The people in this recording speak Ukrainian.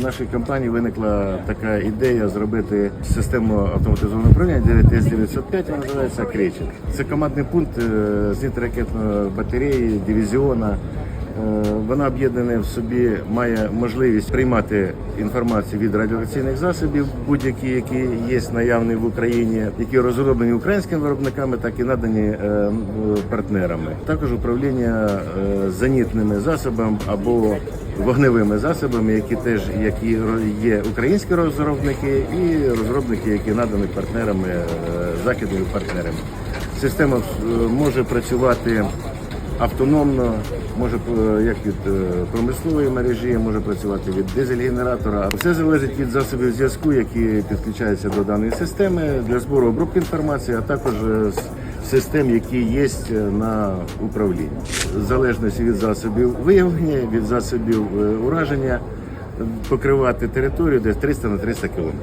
в нашій компанії виникла така ідея зробити систему автоматизованого управління ТС-905, вона називається Кречет. Це командний пункт е, зенітно-ракетної батареї, дивізіона. Е, Вона об'єднана в собі, має можливість приймати інформацію від радіолокаційних засобів, будь-які, які є наявні в Україні, які розроблені українськими виробниками, так і надані е, партнерами. Також управління зенітними засобами або вогневими засобами, які теж які є українські розробники і розробники, які надані партнерами е, західними партнерами. Система е, може працювати автономно, може е, як від промислової мережі, може працювати від дизель-генератора. Все залежить від засобів зв'язку, які підключаються до даної системи для збору обробки інформації, а також з систем, які є на управлінні. Залежності від засобів виявлення, від засобів е, ураження, покривати територію десь 300 на 300 кілометрів.